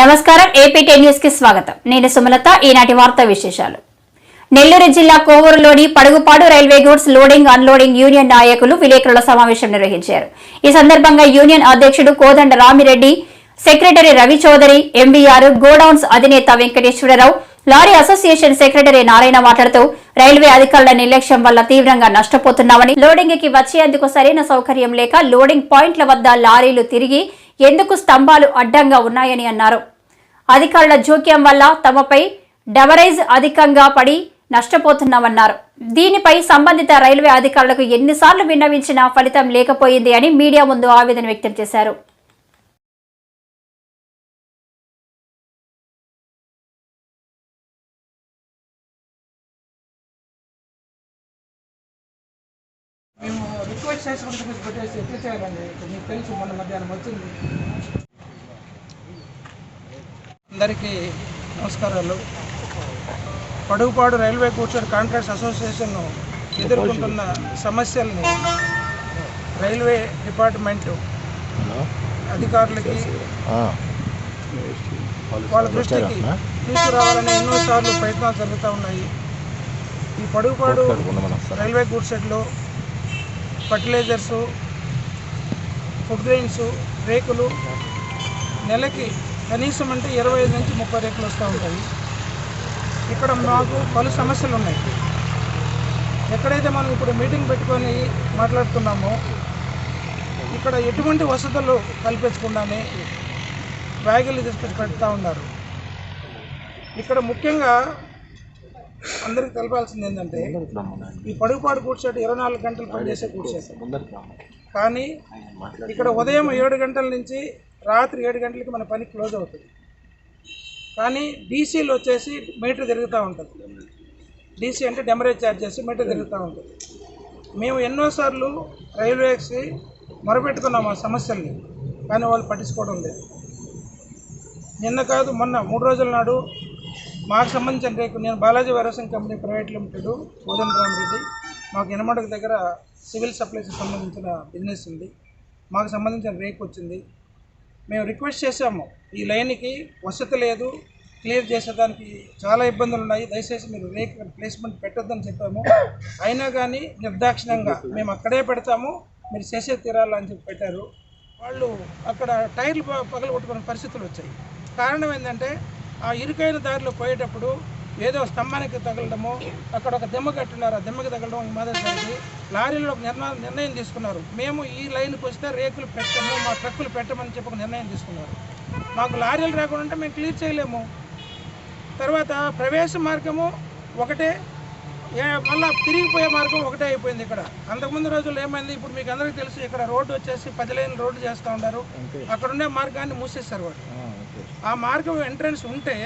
నమస్కారం ఏపీ న్యూస్కి స్వాగతం. నేను సుమలత ఈనాటి వార్తా విశేషాలు. నెల్లూరు జిల్లా కోవూరులోని Padugupadu railway goods loading unloading union నాయకులు విలేకరుల సమావేశం నిర్వహించారు. ఈ సందర్భంగా యూనియన్ అధ్యక్షుడు Kodanda Ramireddy secretary Ravi Chowdary MBR godowns అధినేత Venkateswararao lorry association secretary Narayana మాట్లాడుతూ రైల్వే అధికారుల నిర్లక్ష్యం వల్ల తీవ్రంగా నష్టపోతున్నామని లోడింగ్కి వచ్చేందుకు సరైన సౌకర్యం లేక లోడింగ్ పాయింట్ల వద్ద లారీలు తిరిగి ఎందుకు స్తంభాలు అడ్డంగా ఉన్నాయని అన్నారు. అధికారుల జోక్యం వల్ల తమపై డెవరేజ్ అధికంగా పడి నష్టపోతున్నామన్నారు. దీనిపై సంబంధిత రైల్వే అధికారులకు ఎన్నిసార్లు విన్నవించినా ఫలితం లేకపోయింది అని మీడియా ముందు ఆవేదన వ్యక్తం చేశారు. మేము రిక్వెస్ట్ చేసుకుంటూ కొంచెం పెట్టేసి ఎట్లా చేయాలండి? మీకు తెలుసు మొన్న మధ్యాహ్నం వచ్చింది. అందరికీ నమస్కారాలు. పడుగుపాడు రైల్వే కూర్చొని కాంట్రాక్ట్స్ అసోసియేషన్ ఎదుర్కొంటున్న సమస్యల్ని రైల్వే డిపార్ట్మెంటు అధికారులకి వాళ్ళ దృష్టికి తీసుకురావాలని ఎన్నోసార్లు ప్రయత్నాలు జరుగుతూ ఉన్నాయి. ఈ పడుగుపాడు రైల్వే షెడ్లో ఫర్టిలైజర్స్ ఫుడ్ గ్రెయిన్స్ రేకులు నెలకి కనీసం అంటే ఇరవై ఐదు నుంచి ముప్పై రేకులు వస్తూ ఉంటాయి. ఇక్కడ మాకు పలు సమస్యలు ఉన్నాయి. ఎక్కడైతే మనం ఇప్పుడు మీటింగ్ పెట్టుకొని మాట్లాడుతున్నామో ఇక్కడ ఎటువంటి వసతులు కల్పించకుండానే బ్యాగులు తీసుకొచ్చి పెడతా ఉన్నారు. ఇక్కడ ముఖ్యంగా అందరికీ తెలపాల్సింది ఏంటంటే ఈ పడుగుపాడు కూర్చోటి ఇరవై నాలుగు గంటలు పనిచేసే కూర్చోటి కానీ ఇక్కడ ఉదయం ఏడు గంటల నుంచి రాత్రి ఏడు గంటలకి మన పని క్లోజ్ అవుతుంది. కానీ డీసీలు వచ్చేసి మీటర్ తిరుగుతూ ఉంటుంది. డీసీ అంటే డెమరేజ్ ఛార్జ్ చేసి మీటర్ తిరుగుతూ ఉంటుంది. మేము ఎన్నోసార్లు రైల్వేస్కి మొరపెట్టుకున్నాం ఆ సమస్యల్ని కానీ వాళ్ళు పట్టించుకోవడం లేదు. నిన్న కాదు మొన్న మూడు రోజుల నాడు మాకు సంబంధించిన రేకు నేను Balaji warehousing company private limited Kodanda Ramareddy. మాకు ఎనమడక దగ్గర సివిల్ సప్లైస్కి సంబంధించిన బిజినెస్ ఉంది. మాకు సంబంధించిన రేక్ వచ్చింది. మేము రిక్వెస్ట్ చేసాము ఈ లైన్కి వసతి లేదు క్లియర్ చేసేదానికి చాలా ఇబ్బందులు ఉన్నాయి. దయచేసి మీరు రేక్ ప్లేస్మెంట్ పెట్టొద్దని చెప్పాము. అయినా కానీ నిర్దాక్షిణ్యంగా మేము అక్కడే పెడతాము మీరు చేసే తీరాలని చెప్పి పెట్టారు. వాళ్ళు అక్కడ టైర్లు ప- పగలగొట్టుకునే పరిస్థితులు వచ్చాయి. కారణం ఏంటంటే ఆ ఇరుకైన దారిలో పోయేటప్పుడు ఏదో స్తంభానికి తగలడము అక్కడ ఒక దెమ్మ కట్టున్నారు ఆ దెమ్మకి తగలడం ఈ మాదిరి జరిగి లారీలో ఒక నిర్ణయం నిర్ణయం తీసుకున్నారు. మేము ఈ లైన్కి వస్తే రేకులు పెట్టము మా ట్రక్కులు పెట్టమని చెప్పి ఒక నిర్ణయం తీసుకున్నారు. మాకు లారీలు రాకుండా ఉంటే మేము క్లియర్ చేయలేము. తర్వాత ప్రవేశ మార్గము ఒకటే మళ్ళా తిరిగిపోయే మార్గం ఒకటే అయిపోయింది ఇక్కడ. అంతకుముందు రోజుల్లో ఏమైంది? ఇప్పుడు మీకు అందరికీ తెలుసు ఇక్కడ రోడ్డు వచ్చేసి పది లైన్ రోడ్డు చేస్తూ ఉన్నారు. అక్కడ ఉండే మార్గాన్ని మూసేస్తారు వాళ్ళు. ఆ మార్గం ఎంట్రన్స్ ఉంటే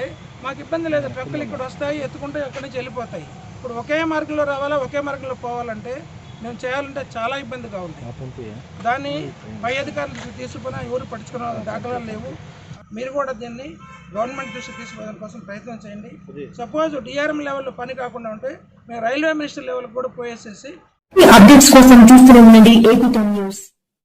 మాకు ఇబ్బంది లేదు. ట్రక్కులు ఇక్కడ వస్తాయి ఎత్తుకుంటే అక్కడి నుంచి వెళ్ళిపోతాయి. ఇప్పుడు ఒకే మార్గంలో రావాలా ఒకే మార్గంలో పోవాలంటే మేము చేయాలంటే చాలా ఇబ్బందిగా ఉంది. దాన్ని పై అధికారులు తీసుకున్నా ఎవరు పట్టించుకున్న దాఖలాలు లేవు. మీరు కూడా దీన్ని గవర్నమెంట్ దృష్టి తీసుకోవడం కోసం ప్రయత్నం చేయండి. సపోజ్ డిఆర్ఎం లెవెల్లో పని కాకుండా ఉంటే మేము రైల్వే మినిస్టర్ లెవెల్ కూడా పోయేసేసి అప్డేట్స్ కోసం చూస్తూనే ఉండండి. AP news.